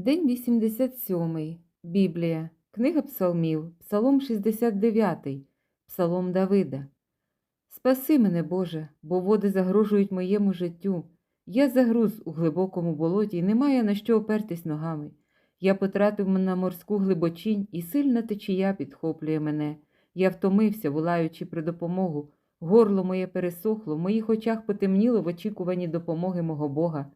День 87. Біблія. Книга Псалмів. Псалом 69. Псалом Давида. Спаси мене, Боже, бо води загрожують моєму життю. Я загруз у глибокому болоті і немає на що опертись ногами. Я потратив на морську глибочинь, і сильна течія підхоплює мене. Я втомився, волаючи про допомогу. Горло моє пересохло, в моїх очах потемніло в очікуванні допомоги мого Бога.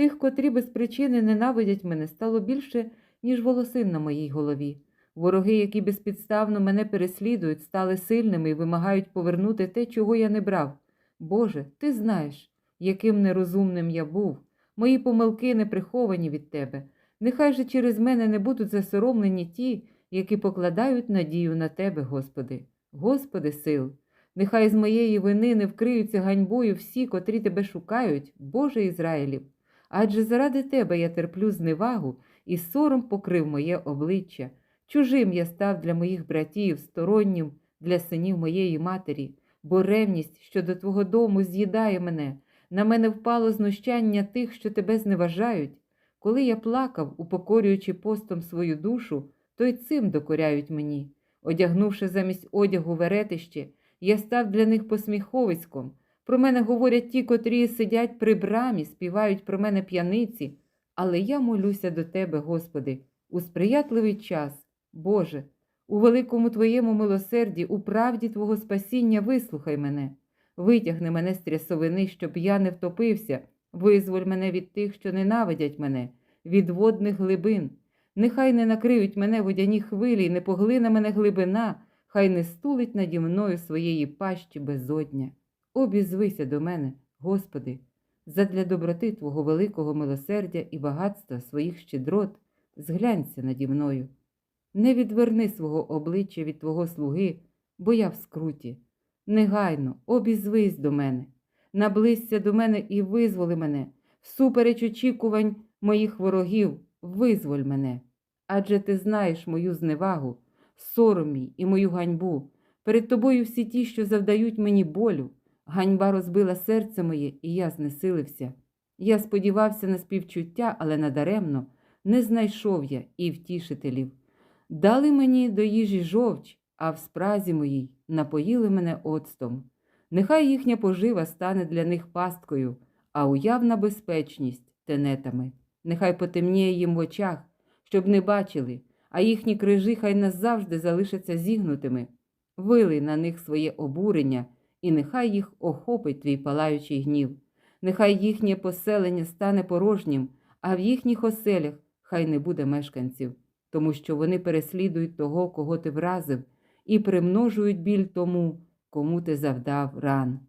Тих, котрі без причини ненавидять мене, стало більше, ніж волосин на моїй голові. Вороги, які безпідставно мене переслідують, стали сильними і вимагають повернути те, чого я не брав. Боже, ти знаєш, яким нерозумним я був. Мої помилки не приховані від тебе. Нехай же через мене не будуть засоромлені ті, які покладають надію на тебе, Господи. Господи сил, нехай з моєї вини не вкриються ганьбою всі, котрі тебе шукають, Боже Ізраїлів. Адже заради тебе я терплю зневагу, і сором покрив моє обличчя. Чужим я став для моїх братів, стороннім для синів моєї матері, бо ревність щодо твого дому з'їдає мене. На мене впало знущання тих, що тебе зневажають. Коли я плакав, упокорюючи постом свою душу, то й цим докоряють мені. Одягнувши замість одягу веретище, я став для них посміховиськом. Про мене говорять ті, котрі сидять при брамі, співають про мене п'яниці. Але я молюся до Тебе, Господи, у сприятливий час, Боже, у великому Твоєму милосерді, у правді Твого спасіння вислухай мене, витягни мене з трясовини, щоб я не втопився, визволь мене від тих, що ненавидять мене, від водних глибин. Нехай не накриють мене водяні хвилі, не поглине мене глибина, хай не стулить наді мною своєї пащі безодня. Обізвися до мене, Господи, задля доброти Твого великого милосердя і багатства своїх щедрот, зглянься наді мною. Не відверни свого обличчя від Твого слуги, бо я в скруті. Негайно обізвись до мене, наблизься до мене і визволи мене, всупереч очікувань моїх ворогів, визволь мене. Адже ти знаєш мою зневагу, сором мій і мою ганьбу. Перед тобою всі ті, що завдають мені болю. Ганьба розбила серце моє, і я знесилився. Я сподівався на співчуття, але надаремно не знайшов я і втішителів. Дали мені до їжі жовч, а в спразі моїй напоїли мене оцтом. Нехай їхня пожива стане для них пасткою, а уявна безпечність тенетами. Нехай потемніє їм в очах, щоб не бачили, а їхні крижі хай назавжди залишаться зігнутими. Вилий на них своє обурення і нехай їх охопить твій палаючий гнів, нехай їхнє поселення стане порожнім, а в їхніх оселях хай не буде мешканців, тому що вони переслідують того, кого ти вразив, і примножують біль тому, кому ти завдав ран.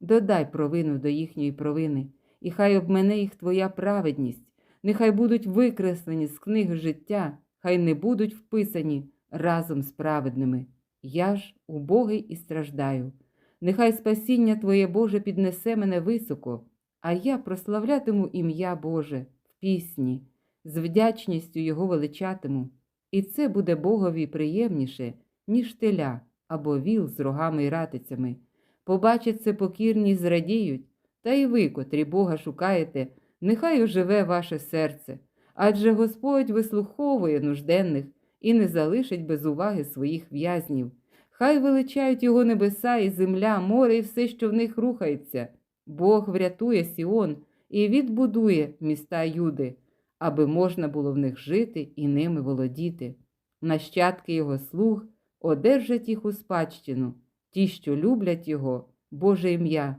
Додай провину до їхньої провини, і хай обмене їх твоя праведність, нехай будуть викреслені з книги життя, хай не будуть вписані разом з праведними. Я ж убогий і страждаю. Нехай спасіння Твоє Боже піднесе мене високо, а я прославлятиму ім'я Боже в пісні, з вдячністю Його величатиму, і це буде Богові приємніше, ніж теля або віл з рогами й ратицями. Побачать це покірні зрадіють, та й ви, котрі Бога шукаєте, нехай оживе ваше серце, адже Господь вислуховує нужденних і не залишить без уваги своїх в'язнів. Хай величають його небеса і земля, море і все, що в них рухається. Бог врятує Сіон і відбудує міста Юди, аби можна було в них жити і ними володіти. Нащадки його слуг одержать їх у спадщину, ті, що люблять його, Боже ім'я,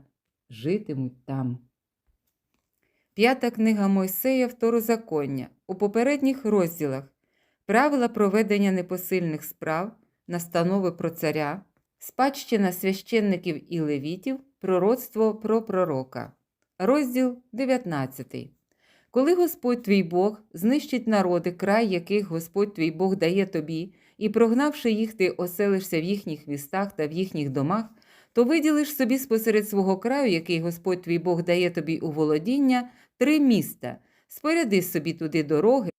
житимуть там. П'ята книга Мойсея Второзаконня у попередніх розділах правила проведення непосильних справ настанови про царя, спадщина священників і левітів, пророцтво про пророка. Розділ 19. Коли Господь твій Бог знищить народи, край яких Господь твій Бог дає тобі, і прогнавши їх, ти оселишся в їхніх містах та в їхніх домах, то виділиш собі спосеред свого краю, який Господь твій Бог дає тобі у володіння, три міста, споряди собі туди дороги.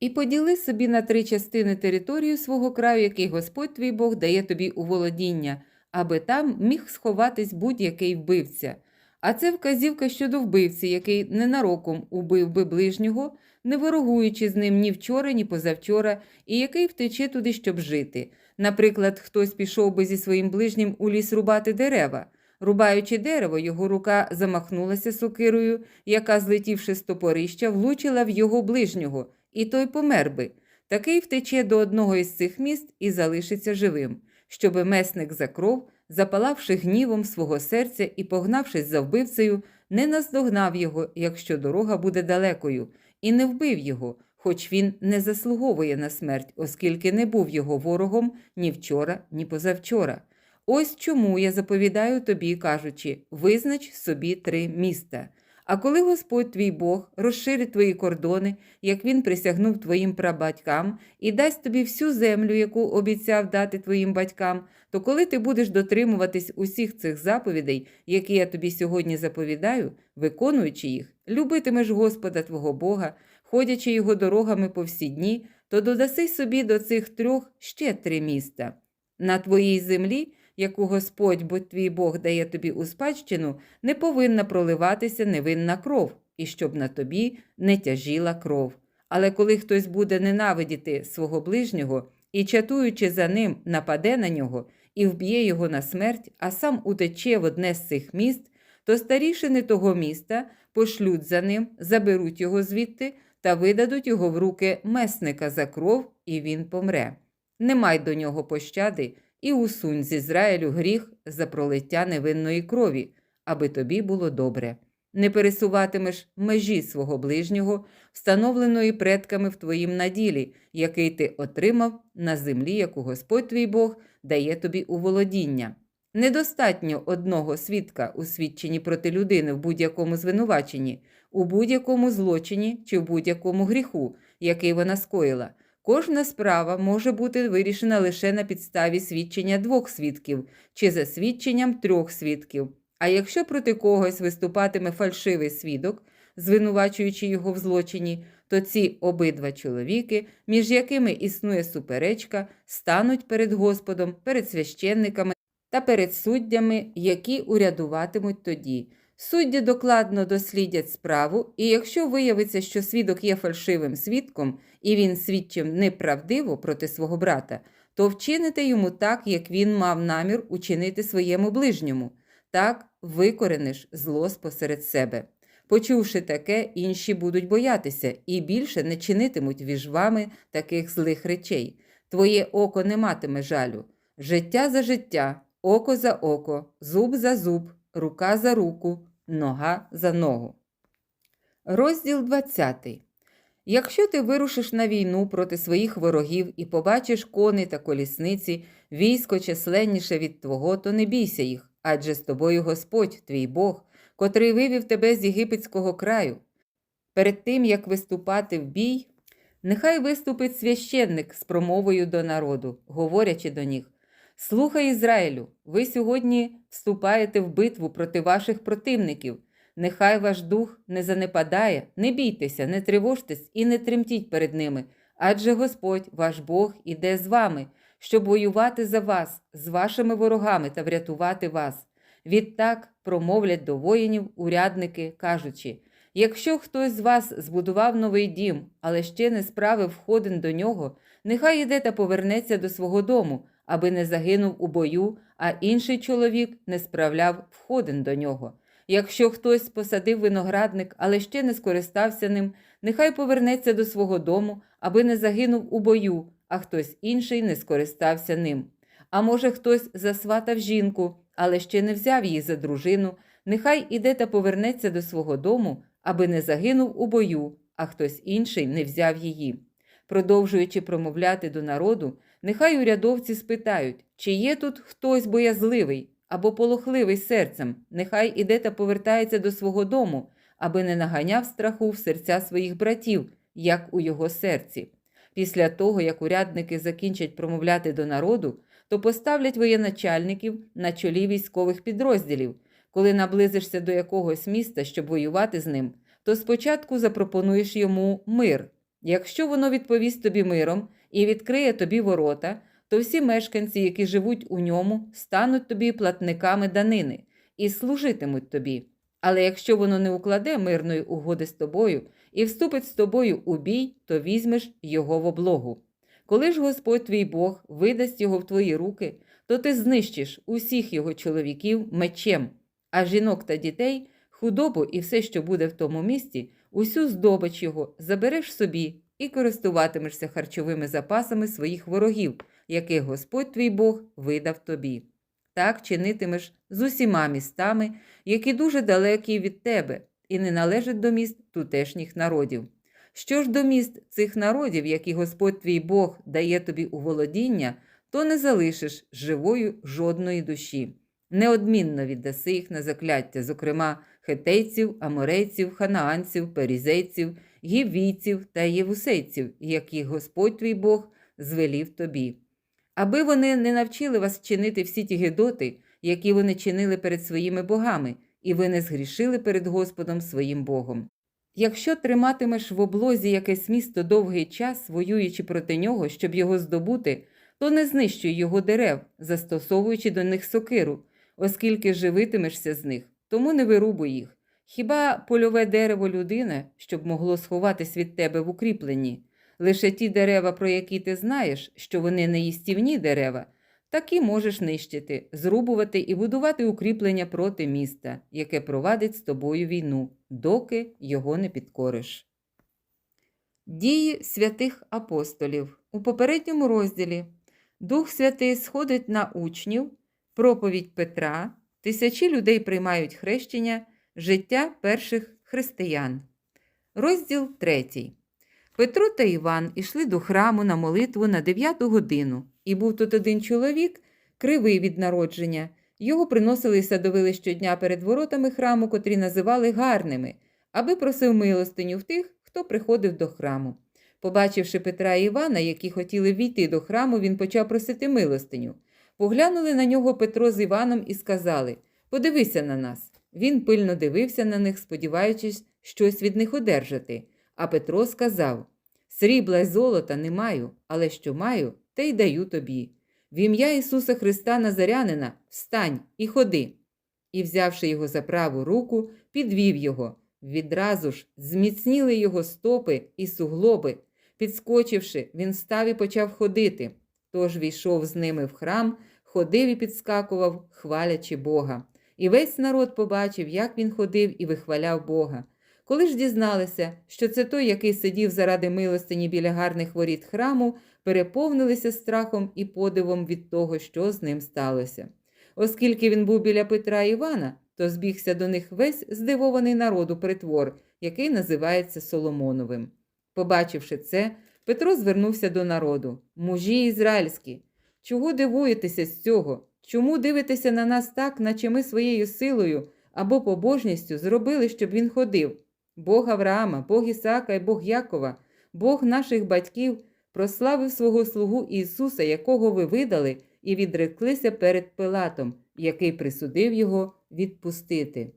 І поділи собі на три частини територію свого краю, який Господь твій Бог дає тобі у володіння, аби там міг сховатись будь-який вбивця. А це вказівка щодо вбивці, який ненароком убив би ближнього, не ворогуючи з ним ні вчора, ні позавчора, і який втече туди, щоб жити. Наприклад, хтось пішов би зі своїм ближнім у ліс рубати дерева. Рубаючи дерево, його рука замахнулася сокирою, яка, злетівши з топорища, влучила в його ближнього, і той помер би. Такий втече до одного із цих міст і залишиться живим, щоби месник за кров, запалавши гнівом свого серця і погнавшись за вбивцею, не наздогнав його, якщо дорога буде далекою, і не вбив його, хоч він не заслуговує на смерть, оскільки не був його ворогом ні вчора, ні позавчора. Ось чому я заповідаю тобі, кажучи, визнач собі три міста. А коли Господь твій Бог розширить твої кордони, як він присягнув твоїм прабатькам, і дасть тобі всю землю, яку обіцяв дати твоїм батькам, то коли ти будеш дотримуватись усіх цих заповідей, які я тобі сьогодні заповідаю, виконуючи їх, любитимеш Господа твого Бога, ходячи його дорогами по всі дні, то додаси собі до цих трьох ще три міста. На твоїй землі яку Господь, бо твій Бог дає тобі у спадщину, не повинна проливатися невинна кров, і щоб на тобі не тяжіла кров. Але коли хтось буде ненавидіти свого ближнього і, чатуючи за ним, нападе на нього і вб'є його на смерть, а сам утече в одне з цих міст, то старішини того міста пошлють за ним, заберуть його звідти та видадуть його в руки месника за кров, і він помре. Не май до нього пощади і усунь з Ізраїлю гріх за пролиття невинної крові, аби тобі було добре. Не пересуватимеш межі свого ближнього, встановленої предками в твоїм наділі, який ти отримав на землі, яку Господь твій Бог дає тобі у володіння. Недостатньо одного свідка у свідченні проти людини в будь-якому звинуваченні, у будь-якому злочині чи в будь-якому гріху, який вона скоїла. Кожна справа може бути вирішена лише на підставі свідчення двох свідків чи за свідченням трьох свідків. А якщо проти когось виступатиме фальшивий свідок, звинувачуючи його в злочині, то ці обидва чоловіки, між якими існує суперечка, стануть перед Господом, перед священниками та перед суддями, які урядуватимуть тоді. Судді докладно дослідять справу, і якщо виявиться, що свідок є фальшивим свідком, і він свідчив неправдиво проти свого брата, то вчините йому так, як він мав намір учинити своєму ближньому, так викорениш зло спосеред себе. Почувши таке, інші будуть боятися і більше не чинитимуть між вами таких злих речей. Твоє око не матиме жалю. Життя за життя, око за око, зуб за зуб, рука за руку, нога за ногу. Розділ 20. Якщо ти вирушиш на війну проти своїх ворогів і побачиш кони та колісниці, військо численніше від твого, то не бійся їх, адже з тобою Господь, твій Бог, котрий вивів тебе з єгипетського краю. Перед тим, як виступати в бій, нехай виступить священник з промовою до народу, говорячи до них. Слухай Ізраїлю, ви сьогодні вступаєте в битву проти ваших противників. Нехай ваш дух не занепадає, не бійтеся, не тривожтесь і не тремтіть перед ними, адже Господь, ваш Бог, іде з вами, щоб воювати за вас, з вашими ворогами та врятувати вас. Відтак промовлять до воїнів урядники, кажучи: якщо хтось з вас збудував новий дім, але ще не справив входин до нього, нехай іде та повернеться до свого дому аби не загинув у бою, а інший чоловік не справляв входин до нього. Якщо хтось посадив виноградник, але ще не скористався ним, нехай повернеться до свого дому, аби не загинув у бою, а хтось інший не скористався ним. А може, хтось засватав жінку, але ще не взяв її за дружину, нехай іде та повернеться до свого дому, аби не загинув у бою, а хтось інший не взяв її. Продовжуючи промовляти до народу, Нехай урядовці спитають, чи є тут хтось боязливий або полохливий серцем, нехай іде та повертається до свого дому, аби не наганяв страху в серця своїх братів, як у його серці. Після того, як урядники закінчать промовляти до народу, то поставлять воєначальників на чолі військових підрозділів. Коли наблизишся до якогось міста, щоб воювати з ним, то спочатку запропонуєш йому мир. Якщо воно відповість тобі миром, і відкриє тобі ворота, то всі мешканці, які живуть у ньому, стануть тобі платниками данини і служитимуть тобі. Але якщо воно не укладе мирної угоди з тобою, і вступить з тобою у бій, то візьмеш його в облогу. Коли ж Господь твій Бог видасть його в твої руки, то ти знищиш усіх його чоловіків мечем, а жінок та дітей, худобу і все, що буде в тому місті, усю здобич його забереш собі і користуватимешся харчовими запасами своїх ворогів, яких Господь твій Бог видав тобі. Так чинитимеш з усіма містами, які дуже далекі від тебе, і не належать до міст тутешніх народів. Що ж до міст цих народів, які Господь твій Бог дає тобі у володіння, то не залишиш живою жодної душі. Неодмінно віддаси їх на закляття, зокрема хетейців, аморейців, ханаанців, перізейців, гівійців та євусейців, яких Господь твій Бог звелів тобі. Аби вони не навчили вас чинити всі ті гидоти, які вони чинили перед своїми богами, і ви не згрішили перед Господом своїм Богом. Якщо триматимеш в облозі якесь місто довгий час, воюючи проти нього, щоб його здобути, то не знищуй його дерев, застосовуючи до них сокиру, оскільки живитимешся з них, тому не вирубуй їх. Хіба польове дерево людина, щоб могло сховатись від тебе в укріпленні? Лише ті дерева, про які ти знаєш, що вони не їстівні дерева, такі можеш нищити, зрубувати і будувати укріплення проти міста, яке провадить з тобою війну, доки його не підкориш. Дії святих апостолів у попередньому розділі Дух Святий сходить на учнів, проповідь Петра, тисячі людей приймають хрещення, життя перших християн. Розділ 3. Петро та Іван ішли до храму на молитву на дев'яту годину, і був тут один чоловік, кривий від народження. Його приносили і садовили щодня перед воротами храму, котрі називали гарними, аби просив милостиню в тих, хто приходив до храму. Побачивши Петра і Івана, які хотіли війти до храму, він почав просити милостиню. Поглянули на нього Петро з Іваном і сказали Подивися на нас. Він пильно дивився на них, сподіваючись щось від них одержати. А Петро сказав Срібла й золота не маю, але що маю, те й даю тобі. В ім'я Ісуса Христа Назарянина встань і ходи. І, взявши його за праву руку, підвів його. Відразу ж зміцніли його стопи і суглоби. Підскочивши, він став і почав ходити. Тож війшов з ними в храм, ходив і підскакував, хвалячи Бога. І весь народ побачив, як він ходив і вихваляв Бога. Коли ж дізналися, що це той, який сидів заради милостині біля гарних воріт храму, переповнилися страхом і подивом від того, що з ним сталося. Оскільки він був біля Петра і Івана, то збігся до них весь здивований народу притвор, який називається Соломоновим. Побачивши це, Петро звернувся до народу мужі ізраїльські, чого дивуєтеся з цього? Чому дивитеся на нас так, наче ми своєю силою або побожністю зробили, щоб він ходив? Бог Авраама, Бог Ісаака і Бог Якова, Бог наших батьків прославив свого слугу Ісуса, якого ви видали, і відреклися перед Пилатом, який присудив його відпустити.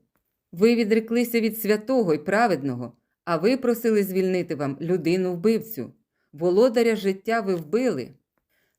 Ви відреклися від святого і праведного, а ви просили звільнити вам людину вбивцю. Володаря життя ви вбили.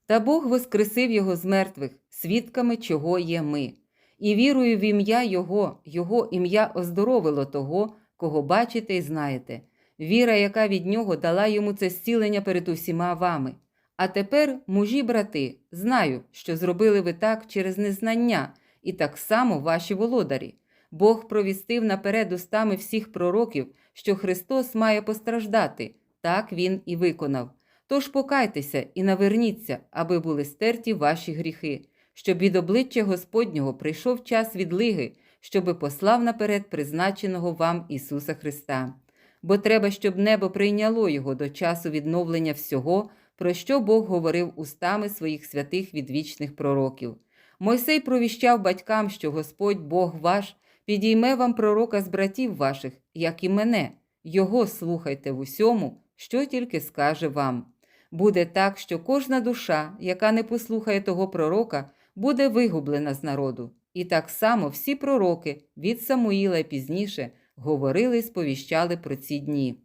Та Бог воскресив його з мертвих, свідками чого є ми, і вірою в ім'я Його, Його ім'я оздоровило того, кого бачите і знаєте, віра, яка від нього дала йому це зцілення перед усіма вами. А тепер, мужі брати, знаю, що зробили ви так через незнання, і так само ваші володарі. Бог провістив наперед устами всіх пророків, що Христос має постраждати, так Він і виконав. Тож покайтеся і наверніться, аби були стерті ваші гріхи, щоб від обличчя Господнього прийшов час відлиги, щоби послав наперед призначеного вам Ісуса Христа. Бо треба, щоб небо прийняло його до часу відновлення всього, про що Бог говорив устами своїх святих відвічних пророків. Мойсей провіщав батькам, що Господь Бог ваш підійме вам пророка з братів ваших, як і мене, його слухайте в усьому, що тільки скаже вам. Буде так, що кожна душа, яка не послухає того пророка, буде вигублена з народу. І так само всі пророки від Самуїла і пізніше говорили і сповіщали про ці дні.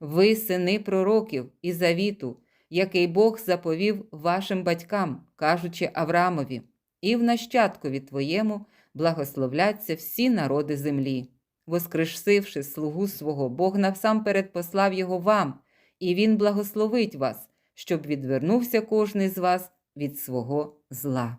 Ви, сини пророків і завіту, який Бог заповів вашим батькам, кажучи Авраамові, і в нащадкові твоєму благословляться всі народи землі. Воскрешивши слугу свого, Бог насамперед послав його вам, і Він благословить вас, щоб відвернувся кожний з вас від свого зла.